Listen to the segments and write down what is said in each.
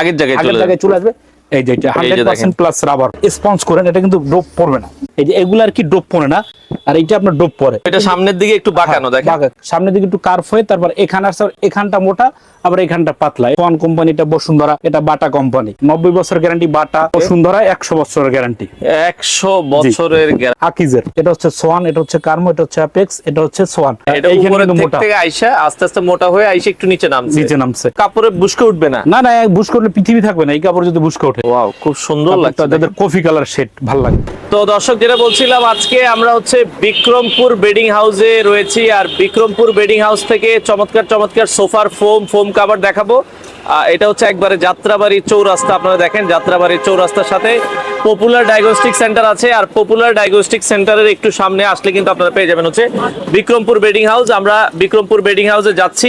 আগের জায়গায় যাবে। চলে আসবে। এই যে এটা প্লাস রাবার স্পঞ্জ করেন এটা কিন্তু ড্রপ পড়বে না। এই যে এগুলো আর কি ড্রপ পড়ে না? আর এইটা আপনার পড়ে। এটা সামনের দিকে একটু বাঁকানো দেখেন। সামনের দিকে একটু কার্ভ হয়ে তারপর এখানে আসছে এখানটা মোটা আবার এখানটা পাতলা। ওয়ান কোম্পানিটা বসুন্ধরা এটা বাটা কোম্পানি নব্বই বছর গ্যারান্টি বাটা বসুন্ধরা একশো বছরের গ্যারান্টি একশো বছরের আকিজের। এটা হচ্ছে সোয়ান এটা হচ্ছে কার্মো এটা হচ্ছে অ্যাপেক্স এটা হচ্ছে সোয়ান। এটা মোটা। থেকে আইসা আস্তে আস্তে মোটা হয়ে আইসা একটু নিচে নামছে। নিচে নামছে। কাপড়ে বুসকে উঠবে না। না না বুশ করলে পৃথিবী থাকবে না এই কাপড় যদি বুশকে ওঠে। ওয়াও খুব সুন্দর লাগছে তাদের কফি কালার শেড ভালো লাগে। তো দর্শক যেটা বলছিলাম আজকে আমরা হচ্ছে বিক্রমপুর বেডিং হাউসে রয়েছি আর বিক্রমপুর বেডিং হাউস থেকে চমৎকার চমৎকার সোফার ফোম ফোম কাভার দেখাবো। এটা হচ্ছে একবারে যাত্রাবাড়ি চৌরাস্তা আপনারা দেখেন যাত্রাবাড়ির চৌরাস্তার সাথে পপুলার ডায়াগনস্টিক সেন্টার আছে আর পপুলার ডায়াগনস্টিক সেন্টারের একটু সামনে আসলে কিন্তু আপনারা পেয়ে যাবেন হচ্ছে বিক্রমপুর বেডিং হাউস। আমরা বিক্রমপুর বেডিং হাউসে যাচ্ছি।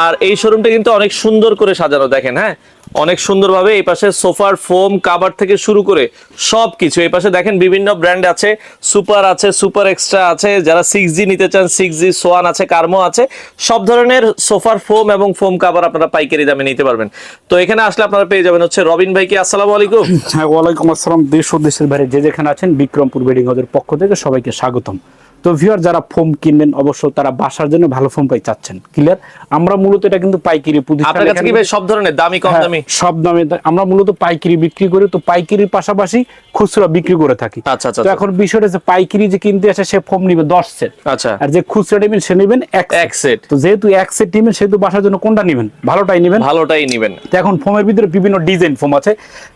আর এই শোরুমটা কিন্তু অনেক সুন্দর করে সাজানো, দেখেন হ্যাঁ? অনেক সুন্দরভাবে এই পাশে সোফার ফোম কাভার থেকে শুরু করে সব কিছু এই পাশে দেখেন বিভিন্ন ব্র্যান্ড আছে সুপার আছে সুপার এক্সট্রা আছে, যারা সিক্স জি নিতে চান সিক্স জি সোয়ান আছে কার্মো আছে, সব ধরনের সোফার ফোম এবং ফোম কাভার আপনারা পাইকারি দামে নিতে পারবেন। তো এখানে আসলে আপনারা পেয়ে যাবেন হচ্ছে রবিন ভাইকে আসসালামু আলাইকুম। হ্যাঁ ওয়ালাইকুম আসসালাম, দেশ ও দেশের বাইরে যে যেখানে আছেন, বিক্রমপুর বেডিং হাউসের পক্ষ থেকে সবাইকে স্বাগতম। তো ভিউয়ার যারা ফোম কিনবেন অবশ্য তারা বাসার জন্য ভালো ফোম পাই চাচ্ছেন। ক্লিয়ার আমরা মূলত এটা কিন্তু পাইকারি আপনার কাছে কি ভাই সব ধরনের? দামি কম হ্যাঁ, দামি? সব দামে। আমরা মূলত পাইকারি বিক্রি করি তো পাইকারির পাশাপাশি খুচরা বিক্রি করে থাকি। আচ্ছা, আচ্ছা, তো এখন বিষয়টা হচ্ছে পাইকারি যে কিনতে আসে সে ফোম নিবে দশ সেট আচ্ছা। আর যে খুচরা নেবেন সে নেবেন এক সেট তো যেহেতু এক সেট নেবেন সেহেতু বাসার জন্য কোনটা নেবেন? ভালোটাই নেবেন। ভালোটাই নিবেন। তো এখন ফোমের ভিতরে বিভিন্ন ডিজাইন ফোম আছে।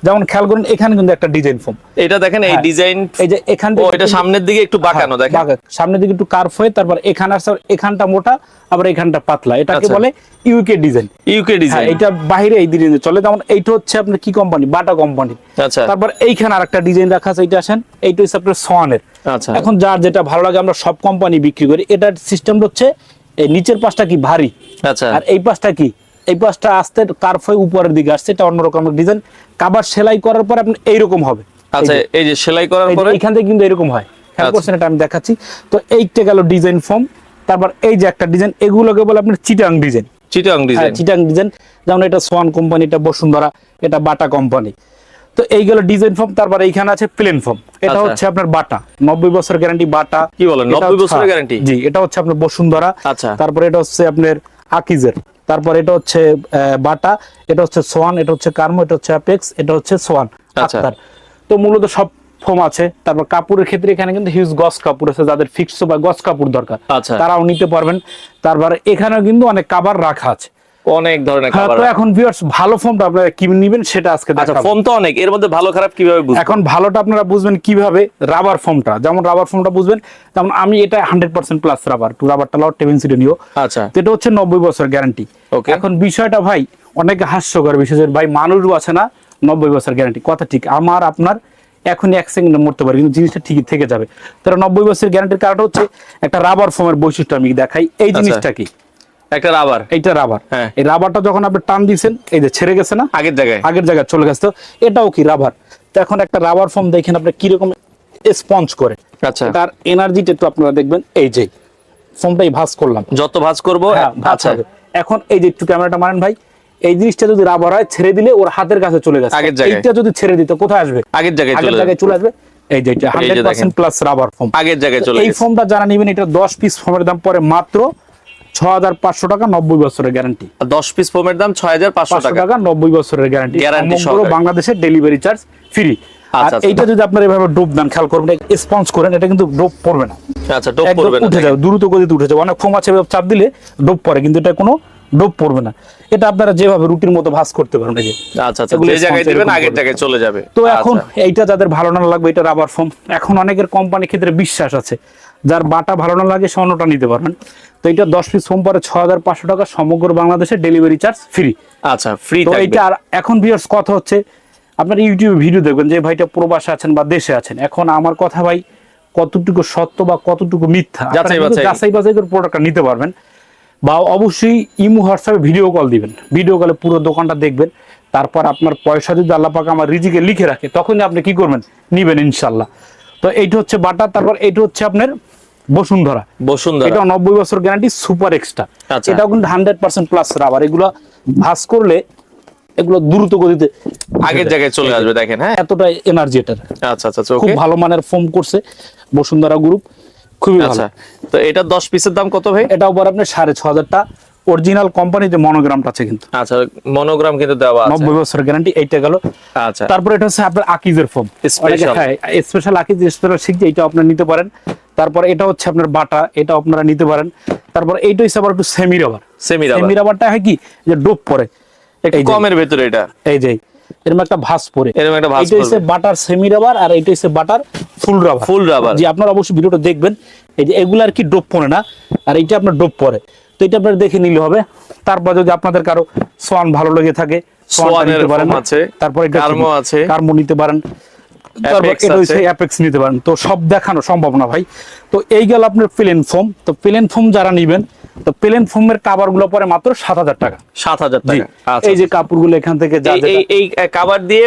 যেমন খেয়াল করুন এখানে কিন্তু একটা ডিজাইন ফোম। এটা দেখেন এই হ্যাঁ। ডিজাইন এই যে এখান ও এটা সামনের দিকে একটু বাঁকানো হ্যাঁ, দেখেন। বাঁকা। সামনের দিকে একটু কার্ভ হয়ে তারপর এখানে আসছে এখানটা মোটা আবার এখানটা পাতলা। এটাকে আচ্ছা। বলে ইউকে ডিজাইন ইউকে ডিজাইন এটা বাইরে এই ডিজাইন চলে। যেমন এইটা হচ্ছে আপনার কি কোম্পানি বাটা কোম্পানি আচ্ছা। তারপর এইখানে আরেকটা ডিজাইন রাখা আছে এইটা আসেন। এইটা হচ্ছে আপনার সোয়ানের আচ্ছা। এখন যার যেটা ভালো লাগে আমরা সব কোম্পানি বিক্রি করি। এটার সিস্টেম হচ্ছে এই নিচের পাশটা কি ভারী? আচ্ছা। আর এই পাশটা কি? এই পাশটা আস্তে কার্ভ হয়ে উপরের দিকে আসছে এটা অন্যরকম ডিজাইন কাবার সেলাই করার পর আপনি এইরকম হবে। আচ্ছা এই যে। সেলাই করার পরে? এইখান থেকে কিন্তু এরকম হয়। খেয়াল। করছেন এটা আমি দেখাচ্ছি। তো এইটা গেল ডিজাইন ফর্ম তারপর এই যে একটা ডিজাইন এগুলোকে বলে আপনার চিটাং ডিজাইন। চিটাং ডিজাইন। চিটাং ডিজাইন যেমন এটা সোয়ান কোম্পানি এটা বসুন্ধরা এটা বাটা কোম্পানি। তো এই গেল ডিজাইন ফর্ম তারপর এইখানে আছে প্লেন ফর্ম। এটা আচ্ছা। হচ্ছে আপনার বাটা নব্বই বছর গ্যারান্টি বাটা। কি বলেন, 90 বছরের হচ্ছে- জি এটা হচ্ছে আপনার বসুন্ধরা। আচ্ছা। তারপর এটা হচ্ছে আপনার আকিজের। তারপর এটা হচ্ছে বাটা এটা হচ্ছে সোয়ান এটা হচ্ছে কার্মো এটা হচ্ছে অ্যাপেক্স এটা হচ্ছে সোয়ান আচ্ছা। তো মূলত সব ফোম আছে তারপর কাপড়ের ক্ষেত্রে এখানে কিন্তু হিউজ গস কাপড় আছে যাদের ফিক্সড বা গস কাপড় দরকার। আচ্ছা। তারাও নিতে পারবেন। তারপর এখানেও কিন্তু অনেক কাবার রাখা আছে। অনেক ধরনের হ্যাঁ, তো এখন ভিউয়ার্স ভালো ফোনটা আপনারা কি নেবেন সেটা আজকে আচ্ছা দেখাবো। ফোন তো অনেক এর মধ্যে ভালো খারাপ কীভাবে বুঝব? এখন ভালোটা আপনারা বুঝবেন কীভাবে রাবার ফোমটা যেমন রাবার ফোমটা বুঝবেন যেমন আমি এটা হান্ড্রেড পার্সেন্ট প্লাস রাবার টু রাবারটা লাও সিটে নিও। আচ্ছা। এটা হচ্ছে নব্বই বছর গ্যারান্টি. এখন বিষয়টা ভাই অনেক হাস্যকর বিষয় ভাই মানুষও আছে না নব্বই বছর গ্যারান্টি কথা ঠিক আমার আপনার এখনই এক সেকেন্ডে মরতে পারে কিন্তু জিনিসটা ঠিকই থেকে যাবে। তারা নব্বই বছর গ্যারান্টির কারণ হচ্ছে একটা রাবার ফোমের বৈশিষ্ট্য আমি দেখাই। এই আচ্ছা। জিনিসটা কি? একটা রাবার এইটা রাবার হ্যাঁ। এই রাবারটা যখন আপনি টান দিয়েছেন এই যে ছেড়ে গেছে না? আগের জায়গায়। আগের জায়গায় চলে গেছে। তো এটাও কি রাবার তো এখন একটা রাবার ফর্ম দেখেন আপনি কীরকম স্পঞ্জ করে। আচ্ছা। তার এনার্জিটা একটু আপনারা দেখবেন। এই যে ফর্মটাই ভাঁজ করলাম। যত ভাঁজ করব হ্যাঁ, ভাঁজ আচ্ছা। হবে। এখন এই যে একটু ক্যামেরাটা মারেন ভাই। এই জিনিসটা যদি রাবার হয় ছেড়ে দিলে ওর হাতের কাছে চলে গেছে আগের জায়গায়। এইটা যদি ছেড়ে দিত কোথায় আসবে? আগের জায়গায় আগের চলে জায়গায় চলে আসবে। এই যে এটা দেখেন। Hundred percent plus rubber form আগের জায়গায় চলে এই গেছে। ফর্মটা যারা নেবেন এটা দশ পিস ফর্মের দাম পরে মাত্র ছ হাজার পাঁচশো টাকা নব্বই বছরের গ্যারান্টি 10 পিস ফোমের দাম 6500 টাকা। টাকা নব্বই বছরের গ্যারান্টি Guarantee সমগ্র সহকারে। বাংলাদেশের ডেলিভারি চার্জ ফ্রি আর আচ্ছা, আচ্ছা। এইটা যদি আপনার এভাবে ডোপ দেন খেয়াল করবেন স্পঞ্জ করেন এটা কিন্তু ডোপ পড়বে না। আচ্ছা টপ একদম না উঠে যাবে দ্রুত গতিতে উঠে যাবে। অনেক ফোম আছে চাপ দিলে ডোপ পড়ে কিন্তু এটা কোনো ডোপ পড়বে না। এটা আপনারা যেভাবে রুটির মতো ভাঁজ করতে পারেন এই আচ্ছা আচ্ছা যে জায়গায় দিবেন আগের। জায়গায় চলে যাবে। তো এখন আচ্ছা। এইটা যাদের ভালো না লাগবে এটা রাবার ফোম এখন অনেকের কোম্পানি ক্ষেত্রে বিশ্বাস আছে। যার বাটা ভালো না লাগে সে অন্যটা নিতে পারবেন। তো এটা দশ পিস ফোম পরে ছ হাজার পাঁচশো টাকা সমগ্র বাংলাদেশে ডেলিভারি চার্জ ফ্রি আচ্ছা ফ্রি তো এইটা আর এখন ভিউয়ার্স কথা হচ্ছে আপনার ইউটিউবে ভিডিও দেখবেন যে ভাইটা প্রবাসে আছেন বা দেশে আছেন। এখন আমার কথা ভাই কতটুকু সত্য বা কতটুকু মিথ্যা? আপনারা যাচাই বাছাই। যাচাই বাছাই করে প্রোডাক্টটা নিতে পারবেন। বা অবশ্যই ইমো হোয়াটসঅ্যাপে ভিডিও কল দিবেন। ভিডিও কলে পুরো দোকানটা দেখবেন। তারপর আপনার পয়সা যদি আল্লাহ পাক আমার রিজিকে লিখে রাখে তখনই আপনি কি করবেন? নিবেন ইনশাল্লাহ তো এইটা হচ্ছে বাটা তারপর এইটা হচ্ছে আপনার বসুন্ধরা। বসুন্ধরা। এটা নব্বই বছর গ্যারান্টি সুপার এক্সট্রা। এটাও কিন্তু হান্ড্রেড পার্সেন্ট প্লাস রাবার এগুলো ভাস করলে এগুলো দ্রুত গতিতে আগের জায়গায় চলে আসবে দেখেন হ্যাঁ? এতটা এনার্জি এটার। আচ্ছা আচ্ছা আচ্ছা, খুব ভালো মানের ফোম করছে বসুন্ধরা গ্রুপ খুবই ভালো। আচ্ছা তো এটা দশ পিসের দাম কত ভাই? এটা উপর সাড়ে ছ হাজারটা অরিজিনাল কোম্পানিতে মনোগ্রামটা আছে কিন্তু। আচ্ছা মনোগ্রাম কিন্তু দেওয়া আছে। নব্বই বছর গ্যারান্টি এইটা গেল। আচ্ছা। তারপর এটা হচ্ছে আপনার আকিজের ফোম Special. হ্যাঁ স্পেশাল আকিজ স্পেশাল শিখছে এটা আপনারা নিতে পারেন। তারপর এটা হচ্ছে আপনার বাটা এটা আপনারা নিতে পারেন। তারপর এইটা হচ্ছে আবার একটু semi rubber semi rubber semi রাবারটা হয় কি? যে ডোপ পরে কমের ভেতরে এটা। এই যে এরকম একটা ভাঁজ পরে এরকম একটা ভাঁজ এটা হচ্ছে বাটার সেমি রাবার আর এটা হচ্ছে butter full rubber. Full rubber. জি আপনারা অবশ্যই ভিডিওটা দেখবেন। এই যে এগুলো আর কি ডোপ পরে না আর এইটা আপনার ডোপ পরে তো এটা আপনারা দেখে নিলে হবে। তারপর যদি আপনাদের কারও সোয়ান ভালো লেগে থাকে সোয়ান নিতে পারেন। আছে, তারপর এটা কার্মো আছে। কার্মো নিতে পারেন। এটা নিতে পারেন। তো সব দেখানো সম্ভব না ভাই। তো এই গেল আপনার প্লেন ফোম। তো প্লেন ফোম যারা নিবেন তো প্লেন ফোমের কাভারগুলো পরে মাত্র সাত হাজার টাকা। সাত হাজার টাকা আচ্ছা। এই যে কাপড়গুলো এখান থেকে এই- কাভার দিয়ে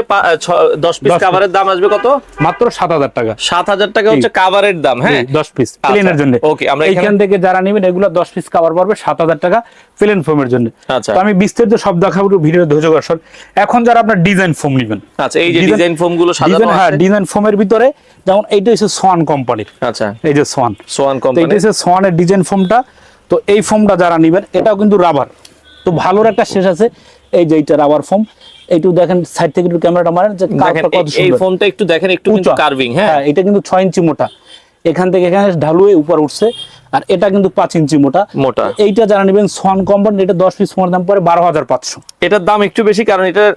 দশ পিস কাভারের দাম আসবে কত? মাত্র সাত হাজার টাকা। সাত হাজার টাকা হচ্ছে কাভারের দাম হ্যাঁ? দশ পিস প্লেনের জন্য। Okay, আমরা এখানে- থেকে যারা নেবেন এগুলো দশ পিস কাভার পড়বে সাত হাজার টাকা প্লেন ফোমের জন্য। আচ্ছা। তো আমি বিস্তারিত সব দেখাবো ভিডিও ধৈর্য করার এখন যারা আপনার ডিজাইন ফোম নেবেন। আচ্ছা এই যে ডিজাইন ফোমগুলো সাজানো হ্যাঁ ডিজাইন ফোমের ভিতরে যেমন এইটা হচ্ছে সোয়ান কোম্পানির আচ্ছা। এই যে সোয়ান সোয়ান তো এটা কোম্পানি হচ্ছে সোয়ানের ডিজাইন ফোমটা তো এই ফোমটা যারা নেবেন এটাও কিন্তু রাবার তো ভালোর একটা শেষ আছে। এই যে এইটা রাবার ফোম এইটু দেখেন সাইড থেকে একটু ক্যামেরাটা মারেন যে কার্ভটা কত এই- এই সুন্দর। ফোনটা একটু দেখেন একটু কিন্তু কার্ভিং হ্যাঁ। এটা কিন্তু ছয় ইঞ্চি মোটা। এখান থেকে এখানে ঢালু হয়ে উপর উঠছে। আর এটা কিন্তু পাঁচ ইঞ্চি মোটা। মোটা। এইটা যারা নেবেন সোয়ান কোম্পানি এটা দশ পিস ফোনের দাম হাজার পাঁচশো। এটার দাম একটু বেশি কারণ এটার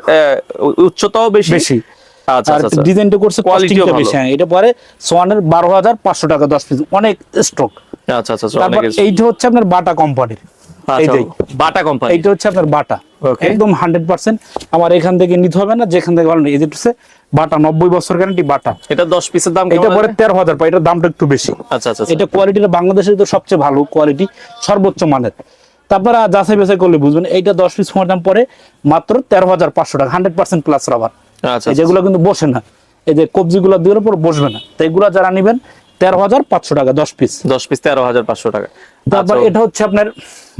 উচ্চতাও বেশি। বেশি। আচ্ছা আর আচ্ছা আচ্ছা। ডিজাইনটা করছে ভালো। বেশি হ্যাঁ। এটা পরে সোয়ানের বারো হাজার পাঁচশো টাকা দশ পিস অনেক স্টক আচ্ছা আচ্ছা আচ্ছা, তারপর এইটা হচ্ছে আপনার বাটা কোম্পানির। এই যে বাটা কোম্পানি এইটা হচ্ছে আপনার বাটা। একদম হান্ড্রেড পার্সেন্ট। আমার এখান থেকে নিতে হবে না যেখান থেকে ভালো নেই। এই হচ্ছে বাটা নব্বই বছর গ্যারান্টি বাটা। এটা দশ পিসের দাম এটা পরে তেরো হাজার পাই এটার দামটা একটু বেশি। আচ্ছা আচ্ছা। এটা কোয়ালিটিটা বাংলাদেশের তো সবচেয়ে ভালো কোয়ালিটি সর্বোচ্চ মানের। তারপরে যাচাই বাছাই করলে বুঝবেন এইটা দশ পিস ফোনের দাম পরে মাত্র তেরো হাজার পাঁচশো টাকা হান্ড্রেড পার্সেন্ট প্লাস রাবার যেগুলো কিন্তু বসে না। এই যে কবজিগুলো দিয়ে উপর বসবে না। তো এগুলো যারা নেবেন তেরো হাজার পাঁচশো টাকা দশ পিস দশ পিস তেরো হাজার পাঁচশো টাকা। তারপর আচ্ছা, এটা হচ্ছে আপনার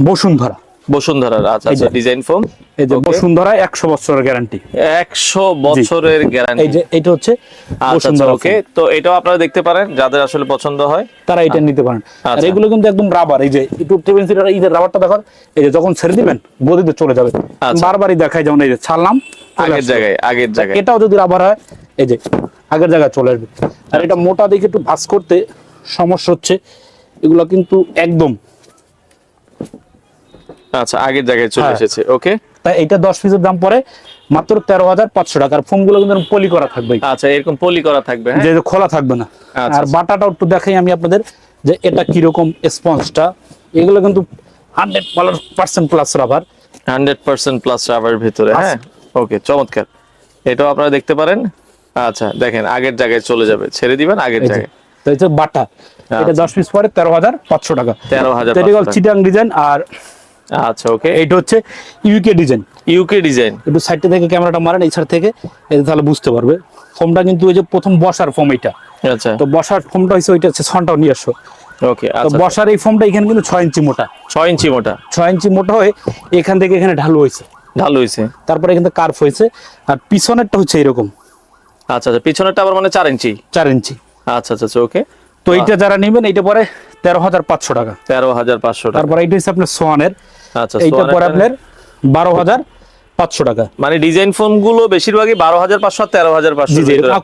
বসুন্ধরা। বসুন্ধরার আচ্ছা আচ্ছা ডিজাইন ফোম এই যে বসুন্ধরা একশো বছরের গ্যারান্টি একশো বছরের এই যে এটা হচ্ছে বসুন্ধরা ওকে তো এটাও আপনারা দেখতে পারেন যাদের আসলে পছন্দ হয়। তারা এটা নিতে পারেন। আর। এগুলো কিন্তু একদম রাবার এই যে একটু টেবিল সিটার এই যে রাবারটা দেখো এই যে যখন ছেড়ে দিবেন গদিতে চলে যাবে। বারবারই দেখাই যেমন এই যে ছাড়লাম আগের জায়গায় আগের জায়গায়। এটাও যদি রাবার হয় এই যে আগের জায়গায় চলে আসবে। আর এটা মোটা দেখে একটু ভাঁজ করতে সমস্যা হচ্ছে। এগুলো কিন্তু একদম আচ্ছা আগের জায়গায় চলে হ্যাঁ। এসেছে ওকে? তাই এটা দশ পিসের দাম পরে মাত্র তেরো হাজার পাঁচশো টাকা। আর ফোনগুলো কিন্তু পলি করা থাকবে। আচ্ছা এরকম পলি করা থাকবে হ্যাঁ? যে খোলা থাকবে না। আচ্ছা, আর বাটাটাও একটু দেখাই আমি আপনাদের যে এটা কীরকম স্পঞ্জটা। এগুলো কিন্তু hundred percent plus rubber. Hundred percent plus rubber ভিতরে হ্যাঁ? ওকে চমৎকার। এটাও আপনারা দেখতে পারেন। আচ্ছা দেখেন আগের জায়গায় চলে যাবে। ছেড়ে দিবেন আগের জায়গায়। তো যে বাটা এটা আচ্ছা। দশ পিস পরে তেরো হাজার পাঁচশো টাকা। 13,500 তো এটা হলো চিটাং ডিজাইন আর আচ্ছা ওকে। এইটা হচ্ছে ইউকে ডিজাইন। UK design. একটু সাইডটা থেকে ক্যামেরাটা মারেন এই সাইড থেকে এই তাহলে বুঝতে পারবে। ফোমটা কিন্তু ওই যে প্রথম বসার ফোম এটা আচ্ছা। তো বসার ফোমটা হচ্ছে ওইটা হচ্ছে ছনটাও নিয়ে আসো। ওকে তো আচ্ছা। বসার এই ফোমটা এখানে কিন্তু ছয় ইঞ্চি মোটা। ছয় ইঞ্চি মোটা। ছয় ইঞ্চি মোটা হয়ে এখান থেকে এখানে ঢালু হয়েছে ঢালু হয়েছে তারপরে এখানে কার্ভ হয়েছে আর পিছনেরটা হচ্ছে এরকম। আচ্ছা আচ্ছা পিছনেরটা আবার মানে চার ইঞ্চি? চার ইঞ্চি। আচ্ছা আচ্ছা আচ্ছা ওকে। তো এইটা যারা নেবেন এইটা পরে তেরো হাজার পাঁচশো টাকা। তেরো হাজার পাঁচশো তারপর এইটা হচ্ছে আপনার সোয়ানের। আচ্ছা এইটা পরে আপনার বারো হাজার পাঁচশো টাকা। মানে ডিজাইন ফোনগুলো বেশিরভাগই বারো হাজার পাঁচশো তেরো হাজার পাঁচশো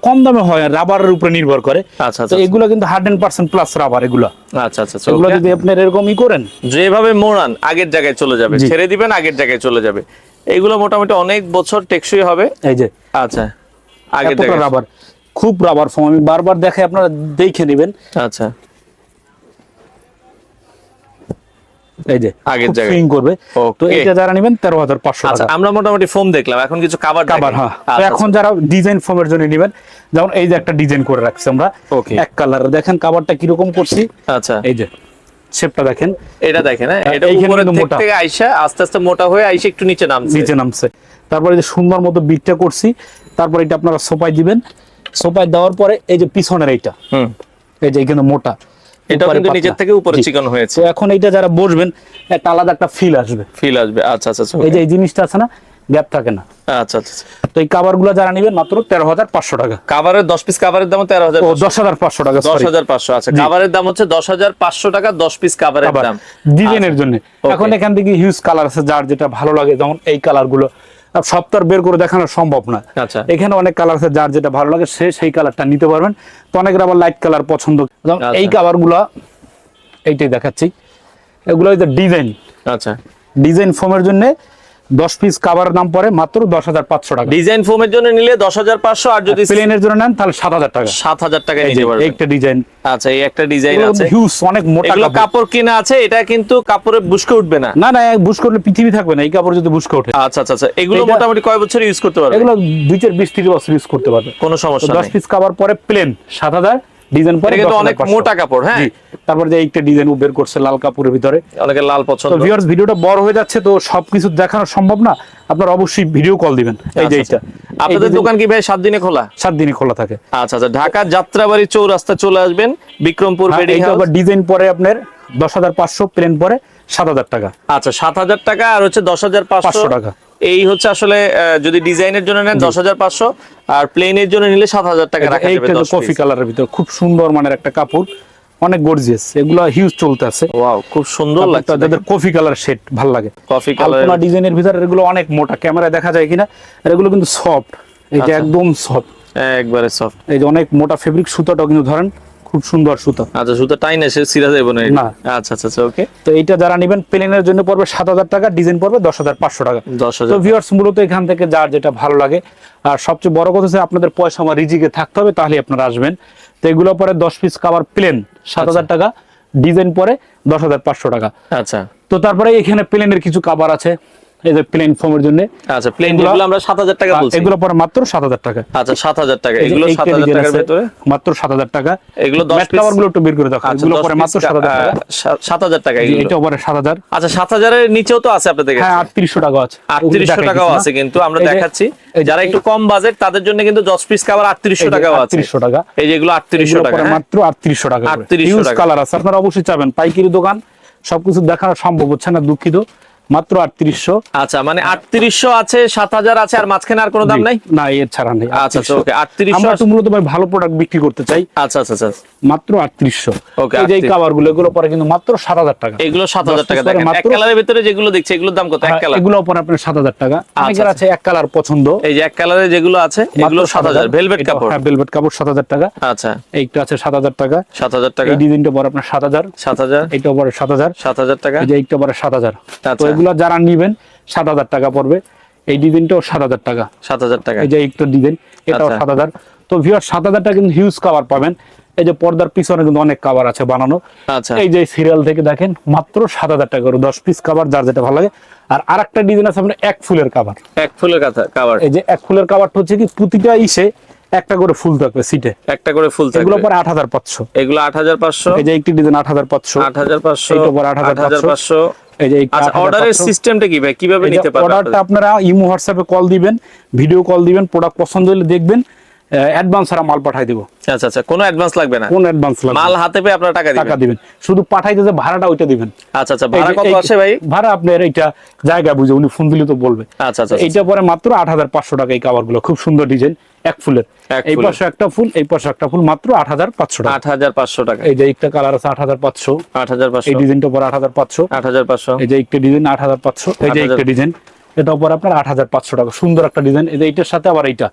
কম দামে হয় রাবারের উপরে নির্ভর করে। আচ্ছা আচ্ছা এগুলো কিন্তু হান্ড্রেড পার্সেন্ট প্লাস রাবার এগুলো। আচ্ছা আচ্ছা আচ্ছা, এগুলো। যদি আপনার এরকমই করেন। যেভাবে মোড়ান আগের জায়গায় চলে যাবে। ছেড়ে দিবেন আগের জায়গায় চলে যাবে। এগুলো মোটামুটি অনেক বছর টেকসই হবে। এই যে। আচ্ছা। এতটা রাবার খুব রাবার ফর্ম আমি বারবার আপনারা দেখে নেবেন। আচ্ছা। এই যে আগের জায়গায়। সুইং করবে। তো এটা যারা নেবেন তেরো হাজার পাঁচশো আচ্ছা আমরা মোটামুটি ফোম দেখলাম এখন কিছু কাবার কাবার হ্যাঁ। এখন যারা ডিজাইন ফর্মের জন্য নেবেন যেমন এই যে একটা ডিজাইন করে রাখছি আমরা. এক কালার দেখেন কাবারটা কীরকম করছি। আচ্ছা। এই যে শেপটা দেখেন। এটা দেখেন হ্যাঁ? এটা উপরে থেকে আইসা আস্তে আস্তে মোটা হয়ে আইসা একটু নিচে নামছে। নিচে নামছে। তারপরে যে সুন্দর মতো বিটটা করছি তারপরে এটা আপনারা সোপায় দিবেন। সোপায় দেওয়ার পরে এই যে পিছনের এইটা হুম। এই যে এখানে মোটা। এটা কিন্তু নিচের থেকে উপরে। চিকন হয়েছে। এখন এইটা যারা বসবেন একটা আলাদা একটা ফিল আসবে। ফিল আসবে। আচ্ছা আচ্ছা আচ্ছা এই যে এই জিনিসটা আছে না গ্যাপ থাকে না। আচ্ছা আচ্ছা তো এই কাভারগুলো যারা নিবেন মাত্র তেরো হাজার পাঁচশো টাকা। কাভারের দশ পিস কাভারের দাম তেরো হাজার দশ হাজার পাঁচশো টাকা দশ হাজার পাঁচশো আচ্ছা। কাভারের দাম হচ্ছে দশ হাজার পাঁচশো টাকা দশ পিস কাভারের দাম। ডিজাইনের জন্য। এখন এখান থেকে হিউজ কালার আছে যার যেটা ভালো লাগে যেমন এই কালারগুলো তো বের করে দেখানো সম্ভব না। আচ্ছা। এখানে অনেক কালার আছে যার যেটা ভালো লাগে সে সেই কালারটা নিতে পারবেন। তো অনেকের আবার লাইট কালার পছন্দ। আচ্ছা। এই কালারগুলো এইটাই দেখাচ্ছি। এগুলো ডিজাইন আচ্ছা। ডিজাইন ফোমের জন্য দশ পিস কাভার দাম পড়ে মাত্র দশ হাজার পাঁচশো টাকা। ডিজাইন ফোমের জন্য নিলে দশ হাজার পাঁচশো আর যদি প্লেনের জন্য নেন তাহলে সাত হাজার টাকা। সাত হাজার টাকা নিতে পারবেন একটা ডিজাইন আচ্ছা এই একটা ডিজাইন আছে। হিউজ অনেক মোটা কাপড়। কিনা আছে এটা কিন্তু কাপড়ে বুসকে উঠবে না। না না বুশ করলে পৃথিবী থাকবে না এই কাপড় যদি বুশ ওঠে। আচ্ছা আচ্ছা আচ্ছা এগুলো মোটামুটি কয় বছর ইউজ করতে পারবে? এগুলো দুই চার বিশ ত্রিশ বছর ইউজ করতে পারবে। কোনো সমস্যা দশ পিস কাভার পরে প্লেন সাত হাজার ডিজাইন পরে কিন্তু অনেক মোটা কাপড়, হ্যাঁ? তারপর যে একটা ডিজাইন বের করছে লাল কাপড়ের ভিতরে। অনেকে লাল তো ভিউয়ার্স ভিডিওটা বড় হয়ে যাচ্ছে তো সবকিছু দেখানো সম্ভব না। আপনারা অবশ্যই ভিডিও কল দিবেন। এই যে আচ্ছা, এইটা। আচ্ছা। আপনাদের দোকান কি ভাই সাত দিনে খোলা? সাত দিনই খোলা থাকে। আচ্ছা আচ্ছা। ঢাকা যাত্রাবাড়ি চৌরাস্তা চলে আসবেন বিক্রমপুর হ্যাঁ, বেডিং হাউস আবার ডিজাইন পরে আপনার দশ হাজার পাঁচশো প্লেন পরে সাত হাজার টাকা। আচ্ছা সাত হাজার টাকা আর হচ্ছে দশ হাজার পাঁচশো টাকা। এই হচ্ছে আসলে যদি ডিজাইনের জন্য নেন দশ হাজার পাঁচশো আর প্লেনের জন্য নিলে সাত হাজার টাকা রাখা যাবে কফি কালারের ভিতরে খুব সুন্দর মানের একটা কাপড় অনেক গর্জিয়াস এগুলো হিউজ চলতে আছে। ওয়াও খুব সুন্দর লাগছে যাদের কফি কালার শেড ভালো লাগে। কফি কালার আলপনা ডিজাইনের ভিতরে এগুলো অনেক মোটা ক্যামেরায় দেখা যায় কিনা আর এগুলো কিন্তু সফট যে আচ্ছা। একদম সফট একবারে সফট এই যে অনেক মোটা ফেব্রিক সুতাটাও কিন্তু ধরেন খুব সুন্দর সুতা। আচ্ছা সুতা টাই না সে সিরা যাবে না। আচ্ছা আচ্ছা আচ্ছা ওকে তো এটা যারা নেবেন প্লেনের জন্য পড়বে সাত হাজার টাকা ডিজাইন পড়বে দশ হাজার পাঁচশো টাকা। দশ তো হাজার ভিউয়ার্স মূলত এখান থেকে যার যেটা ভালো লাগে। আর সবচেয়ে বড় কথা হচ্ছে আপনাদের পয়সা আমার রিজিকে থাকতে হবে তাহলে আপনারা আসবেন। তো এগুলো পরে দশ পিস কাভার প্লেন সাত হাজার টাকা ডিজাইন পরে দশ হাজার পাঁচশো টাকা। আচ্ছা। তো তারপরে এখানে প্লেনের কিছু কাভার আছে। এই যে প্লেন ফর্মের জন্য। আচ্ছা প্লেন যেগুলো আমরা সাত হাজার টাকা বলছি। এগুলো পরে মাত্র সাত হাজার টাকা। আচ্ছা টাকা। এগুলো টাকার মাত্র টাকা। এগুলো 10 গুলো একটু বের করে দেখো। আচ্ছা এগুলো পরে মাত্র টাকা। টাকা এগুলো। এটা পরে আচ্ছা নিচেও তো আছে আপনাদের কাছে? হ্যাঁ আটত্রিশশো টাকা আছে। আটত্রিশশো ওগুলো টাকাও আছে কিন্তু আমরা দেখাচ্ছি। যারা একটু কম বাজেট তাদের জন্য কিন্তু দশ পিস খাবার আটত্রিশশো টাকাও আছে। 3800 টাকা। এই যেগুলো আটত্রিশশো এগুলো টাকা হ্যাঁ? মাত্র আটত্রিশশো টাকা 3800 টাকা। কালার আছে। আপনারা অবশ্যই চাবেন। পাইকারি দোকান সবকিছু দেখানো সম্ভব হচ্ছে না দুঃখিত। মাত্র আটত্রিশশো। আচ্ছা মানে আটত্রিশশো আছে সাত হাজার আছে আর মাঝখানে আর কোনো দাম নাই? না এর ছাড়া নেই। আচ্ছা আচ্ছা 3800 ওকে আটত্রিশশো আমরা একটু মূলত ভাই ভালো প্রোডাক্ট বিক্রি করতে চাই। আচ্ছা আচ্ছা আচ্ছা মাত্র আটত্রিশশো। Okay, এই যে 3800 কাভারগুলো এগুলো পরে কিন্তু মাত্র সাত হাজার টাকা। এগুলো সাত হাজার দশ টাকা দেখেন এক কালারের ভিতরে যেগুলো দেখছি এগুলোর দাম কত? এক হ্যাঁ, কালার এগুলো পরে আপনার সাত হাজার টাকা অনেকের আচ্ছা। আছে এক কালার পছন্দ। এই যে এক কালারে যেগুলো আছে এগুলো সাত হাজার ভেলভেট কাপড়। হ্যাঁ ভেলভেট কাপড় সাত হাজার টাকা। আচ্ছা। এইটা আছে সাত হাজার টাকা। সাত হাজার টাকা। এই ডিজাইনটা পরে আপনার সাত হাজার সাত হাজার এইটা পরে সাত হাজার সাত হাজার টাকা। এই যে এইটা পরে সাত হাজার তো আচ্ছা। এগুলো যারা নিবেন সাত হাজার টাকা পড়বে। এই ডিজাইনটাও সাত হাজার টাকা। সাত হাজার টাকা। এই যে একটা ডিজাইন এটাও আচ্ছা। সাত হাজার। তো ভিউয়ার সাত হাজার টাকা কিন্তু হিউজ কাভার পাবেন। এই যে পর্দার পিছনে কিন্তু অনেক কাভার আছে বানানো। আচ্ছা। এই যে সিরিয়াল থেকে দেখেন মাত্র সাত হাজার টাকা করে দশ পিস কাভার যার যেটা ভালো লাগে। আর আরেকটা ডিজাইন আছে আপনার এক ফুলের কাভার এক ফুলের কাভার এই যে এক ফুলের কাভারটা হচ্ছে কি প্রতিটা ইসে একটা করে ফুল থাকবে সিটে একটা করে ফুল থাকবে। এগুলো পরে আট হাজার পাঁচশো। এগুলো আট হাজার পাঁচশো। এই যে একটি ডিজাইন আট হাজার পাঁচশো। আট হাজার পাঁচশো এইটা পরে আট হাজার 8,500 পাঁচশো। এই যে আচ্ছা অর্ডারের সিস্টেমটা কি ভাই? কীভাবে নিতে পারবেন অর্ডারটা আপনারা ইমো হোয়াটসঅ্যাপে কল দিবেন ভিডিও কল দিবেন প্রোডাক্ট পছন্দ হলে দেখবেন। অ্যাডভান্স ছাড়া মাল পাঠাই দিব। আচ্ছা আচ্ছা কোনো অ্যাডভান্স লাগবে না? কোন অ্যাডভান্স লাগবে মাল হাতে পেয়ে আপনারা টাকা টাকা দিবেন? দিবেন। শুধু পাঠাইতে যে ভাড়াটা ওইটা দিবেন। আচ্ছা আচ্ছা ভাড়া কত ভাই? ভাড়া আপনার এইটা জায়গা বুঝে উনি ফোন দিলে তো বলবে। আচ্ছা আচ্ছা এইটা পরে মাত্র আট হাজার পাঁচশো টাকা এই কাভারগুলো। খুব সুন্দর ডিজাইন এক ফুলের। এই পাশে একটা ফুল এই পাশে একটা ফুল মাত্র আট হাজার পাঁচশো টাকা। আট হাজার পাঁচশো টাকা। এই যে একটা কালার আছে আট হাজার পাঁচশো। আট হাজার পাঁচশো। এই ডিজাইনটা পরে আট হাজার পাঁচশো। আট হাজার পাঁচশো। এই যে একটা ডিজাইন আট হাজার পাঁচশো। এই যে একটা ডিজাইন এটা পরে আপনার আট হাজার পাঁচশো টাকা। সুন্দর একটা ডিজাইন এই যে এইটার সাথে আবার এইটা।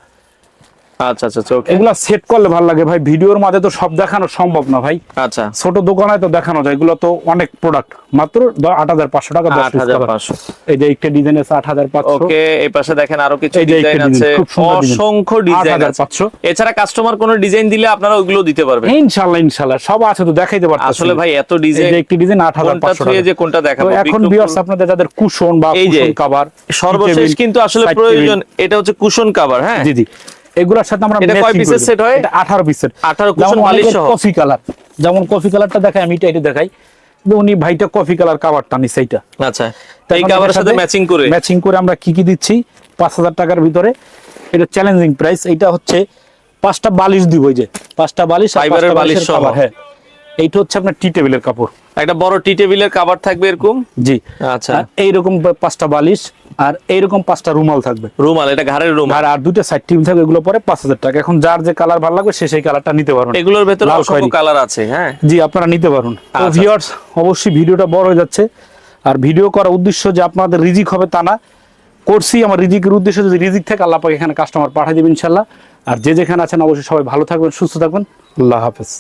আচ্ছা আচ্ছা আচ্ছা ওকে এগুলা সেট করলে ভালো লাগে ভাই। ভিডিওর মাঝে তো সব দেখানো সম্ভব না ভাই। আচ্ছা। ছোট দোকানে তো দেখানো যায়। এগুলো তো অনেক প্রোডাক্ট মাত্র আট হাজার পাঁচশো টাকা দশ আট piece হাজার cover। পাঁচশো। এই যে একটা ডিজাইন আছে আট হাজার পাঁচশো। ওকে এই পাশে দেখেন আরও কিছু এই যে ডিজাইন আছে। অসংখ্য ডিজাইন আছে। 8,500 এছাড়া কাস্টমার কোনো ডিজাইন দিলে আপনারা ওইগুলো দিতে পারবেন। ইনশাল্লাহ ইনশাল্লাহ। সব আছে তো দেখাইতে পারতেছি। আসলে ভাই এত এই ডিজাইন যে একটি ডিজাইন আট হাজার কোনটা পাঁচশো থুয়ে টাকা যে কোনটা দেখাবো? এখন বিয়ার্স আপনাদের যাদের কুশন বা এই যে, কুশন কাভার সর্বশেষ কিন্তু আসলে প্রয়োজন এটা হচ্ছে কুশন কাভার হ্যাঁ? জি জি। এগুলোর সাথে আমরা এটা কয় পিসের দিই। হয়? এটা 18 পিসের 18 কুশন মালিশ সহ। কফি কালার যেমন কফি কালারটা দেখাই আমি এটা এটা দেখাই। উনি ভাইটা কফি কালার কাভারটা নিছে এটা আচ্ছা এই কাভারের সাথে ম্যাচিং করে। ম্যাচিং করে আমরা কি কি দিচ্ছি? পাঁচ হাজার টাকার ভিতরে। এটা চ্যালেঞ্জিং প্রাইস এটা হচ্ছে পাঁচটা বালিশ দিব এই যে। পাঁচটা বালিশ পাঁচটা বালিশ সহ। হ্যাঁ। এইটা হচ্ছে আপনার টি টেবিলের কাপড়। একটা বড় টি টেবিলের কাভার থাকবে এরকম? জি। আচ্ছা। এইরকম পাঁচটা বালিশ আর এইরকম পাঁচটা রুমাল থাকবে। রুমাল এটা ঘাড়ের রুমাল? আর আর দুইটা সাইড টেবিল থাকবে এগুলো পরে পাঁচ হাজার টাকা। এখন যার যে কালার ভালো লাগবে সে সেই কালারটা নিতে পারবেন এগুলোর ভেতরে অসংখ্য কালার আছে হ্যাঁ? জি আপনারা নিতে পারুন। তো আচ্ছা। ভিউয়ার্স অবশ্যই ভিডিওটা বড় হয়ে যাচ্ছে। আর ভিডিও করার উদ্দেশ্য যে আপনাদের রিজিক হবে তা না। করছি আমার রিজিকের উদ্দেশ্য যদি রিজিক থাকে আল্লাহ পাক এখানে কাস্টমার পাঠিয়ে দেবেন ইনশাল্লাহ আর যে যেখানে আছেন অবশ্যই সবাই ভালো থাকবেন সুস্থ থাকবেন। আল্লাহ হাফেজ।